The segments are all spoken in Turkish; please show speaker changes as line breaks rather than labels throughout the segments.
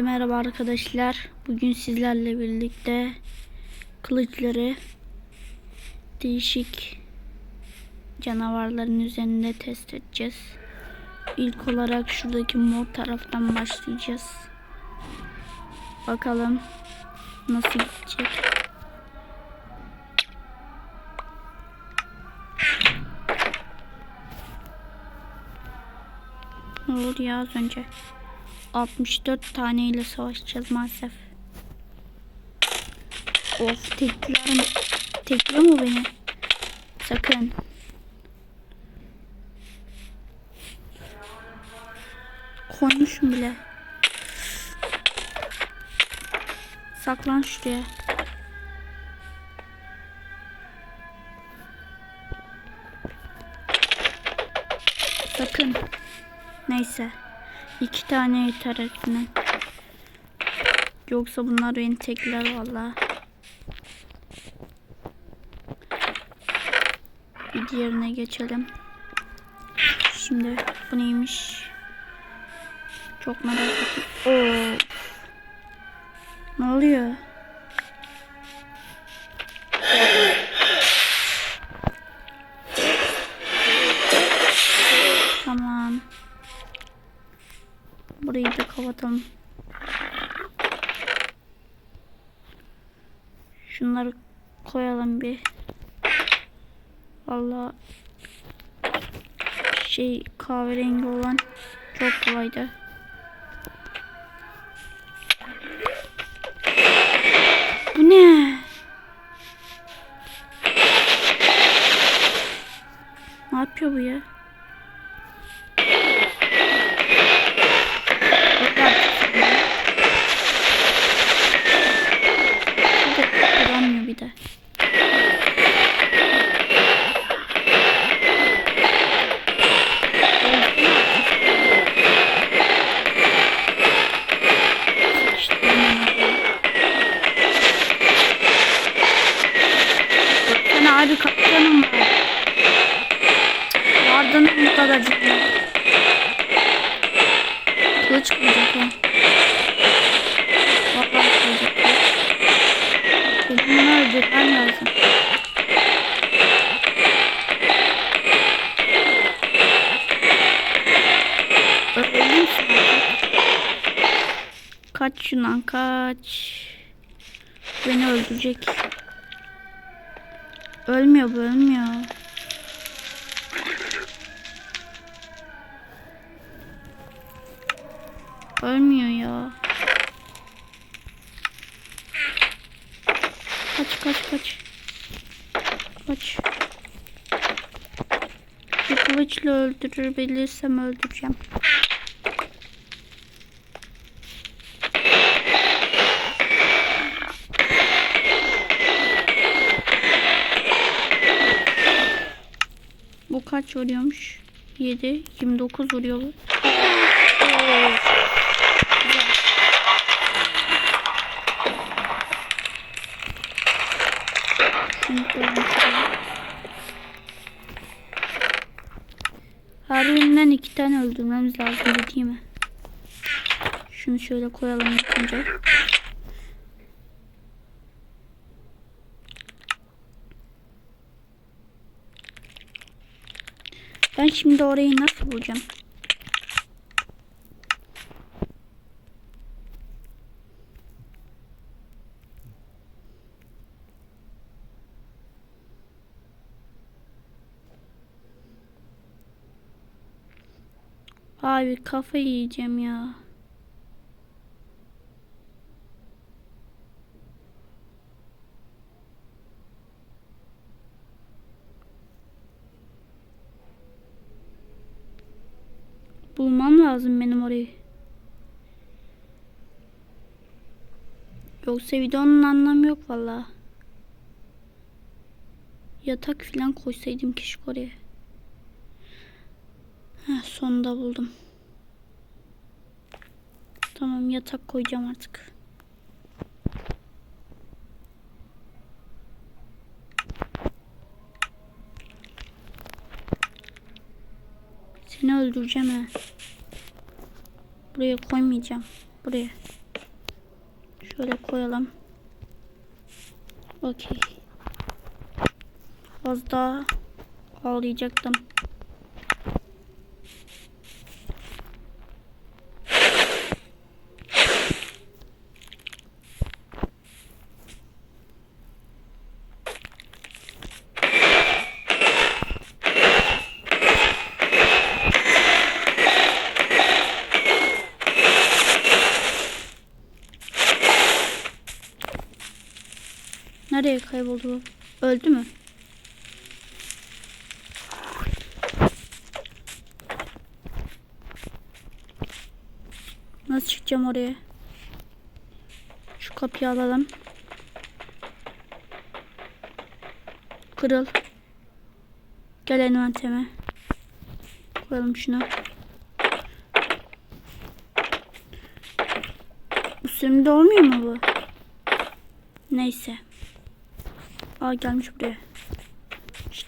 Hepinize merhaba arkadaşlar. Bugün sizlerle birlikte kılıçları değişik canavarların üzerinde test edeceğiz. İlk olarak şuradaki mor taraftan başlayacağız. Bakalım nasıl gidecek. Ne oldu ya az önce? 64 taneyle savaşacağız maalesef. Of tekliyorum. Tekliyor mu beni? Sakın. Koymuşum bile. Saklan şuraya. Sakın. Neyse. İki tane yeter hepsine. Yoksa bunlar beni tekler valla. Bir diğerine geçelim. Şimdi bu neymiş? Çok merak ettim. Oo. Ne oluyor? Burayı da kapatalım. Şunları koyalım bir. Valla şey kahverengi olan çok kolaydı. Duramıyor bir de. Abi kaptanım var. Vardın bu kadarcık. Kılıç kılacak o. Vallahi kılacak kılıç. Öldürmem lazım. Artık? Kaç şundan kaç. Beni öldürecek. Ölmüyor bu ölmüyor. Ölmüyor ya. Kaç kaç kaç. Bir kılıçla öldürebilirsem öldüreceğim. Bu kaç vuruyormuş? 7, 29 vuruyor bu. Şunu koyalım şuraya. Her birinden iki tane öldürmemiz lazım değil mi? Şunu şöyle koyalım önce. Ben şimdi orayı nasıl bulacağım? Abi kafayı yiyeceğim ya. Bulmam lazım benim orayı. Yoksa videonun anlamı yok valla. Yatak filan koysaydım keşke oraya. Heh, sonunda buldum. Tamam yatak koyacağım artık. Seni öldüreceğim ha. Buraya koymayacağım. Buraya. Şöyle koyalım. Okey. Az daha ağlayacaktım. Kayboldu? Öldü mü? Nasıl çıkacağım oraya? Şu kapıyı alalım. Kırıl. Gel envanteme. Koyalım şunu. Üstümde olmuyor mu bu? Neyse. Aa gelmiş buraya. Şşt.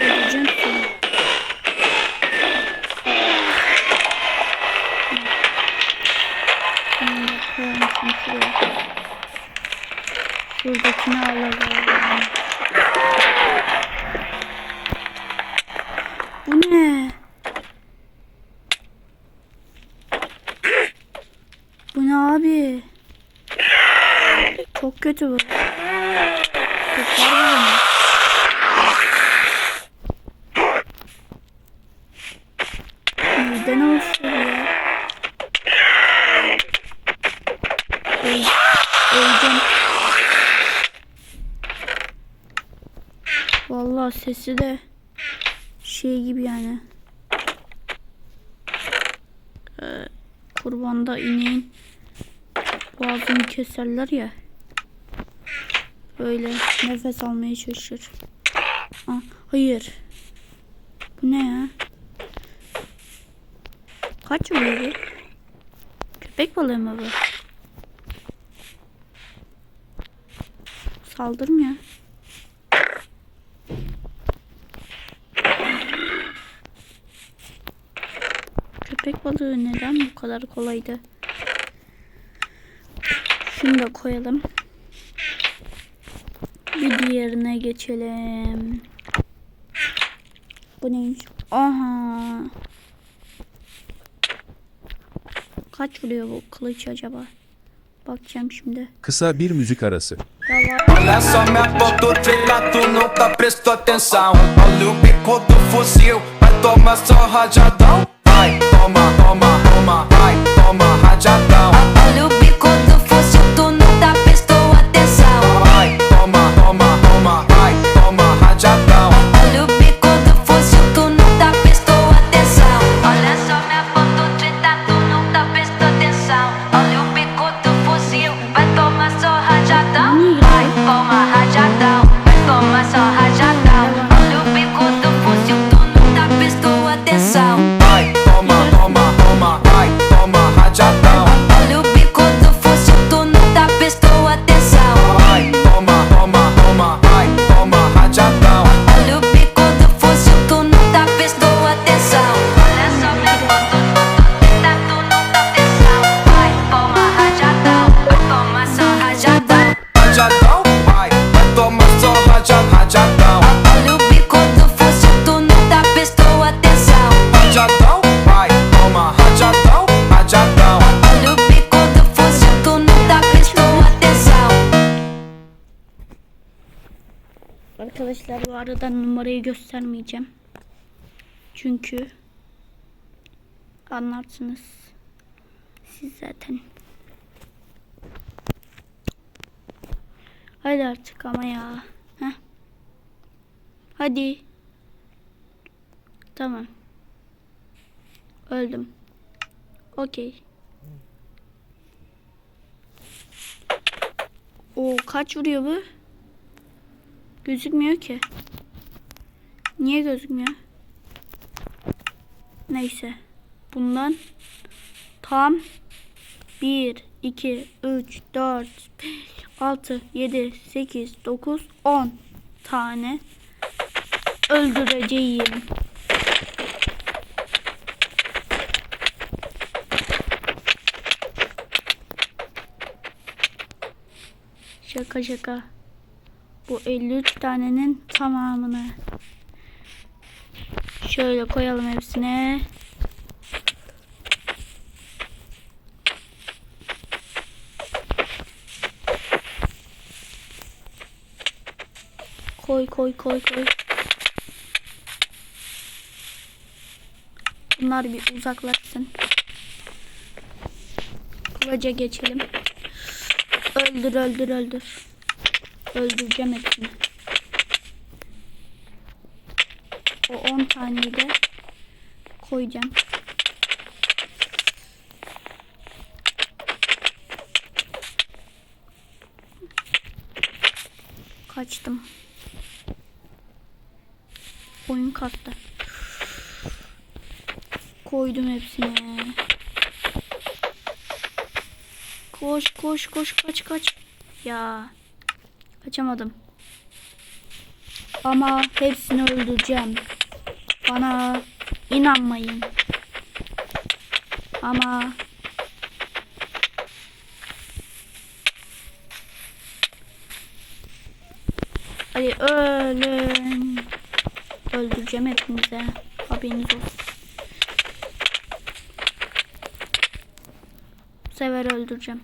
Öldüreceğim seni. Şimdi koyalım şunu şuraya. Şuradakini alalım. Bu ne? Bu ne abi? Çok kötü bu. Kurtar beni. Neden olsun ya? Öl, öleceğim. Vallahi sesi de şey gibi yani. Ee, kurbanda ineğin boğazını keserler ya. Böyle nefes almaya çalışır. Aa, hayır. Bu ne ya? Kaç bu? Köpek balığı mı bu? Saldırmıyor. Köpek balığı neden bu kadar kolaydı? Şunu da koyalım. Bir diğerine geçelim. Bu neymiş? Aha. Kaç vuruyor bu kılıç acaba? Bakacağım şimdi.
Kısa bir müzik arası.
Ya Arkadaşlar bu arada numarayı göstermeyeceğim. Çünkü anlarsınız. Siz zaten. Hadi artık ama ya. Heh. Hadi. Tamam. Öldüm. Okey. O kaç vuruyor bu? Gözükmüyor ki. Niye gözükmüyor? Neyse. Bundan tam 1, 2, 3, 4, 5, 6, 7, 8, 9, 10 tane öldüreceğim. Şaka şaka. Bu 53 tanenin tamamını. Şöyle koyalım hepsine. Koy koy koy koy. Bunlar bir uzaklaşsın. Kılıca geçelim. Öldür öldür öldür. Öldüreceğim hepsini. O 10 taneyi de koyacağım. Kaçtım. Oyun kartı. Koydum hepsini. Koş koş koş kaç kaç. Ya. Kaçamadım. Ama hepsini öldüreceğim. Bana inanmayın. Ama Hadi ölün. Öldüreceğim hepinize. Haberiniz olsun. Bu. Öldüreceğim.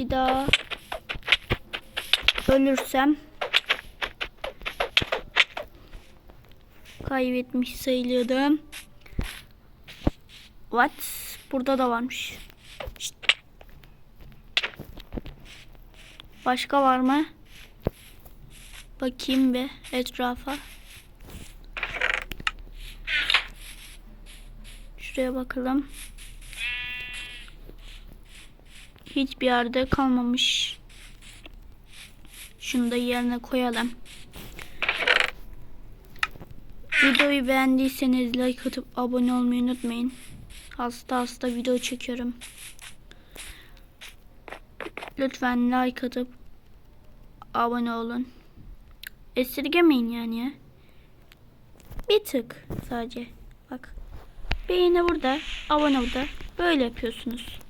Bir daha ölürsem kaybetmiş sayılıyordum. What? Burada da varmış. Başka var mı? Bakayım bir etrafa. Şuraya bakalım. Hiçbir yerde kalmamış. Şunu da yerine koyalım. Videoyu beğendiyseniz like atıp abone olmayı unutmayın. Hasta hasta video çekiyorum. Lütfen like atıp abone olun. Esirgemeyin yani ya. Bir tık sadece. Bak. Beğeni burada, abone burada. Böyle yapıyorsunuz.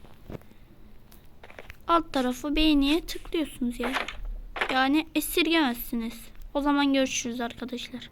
Alt tarafı beğeniye tıklıyorsunuz ya. Yani esirgemezsiniz. O zaman görüşürüz arkadaşlar.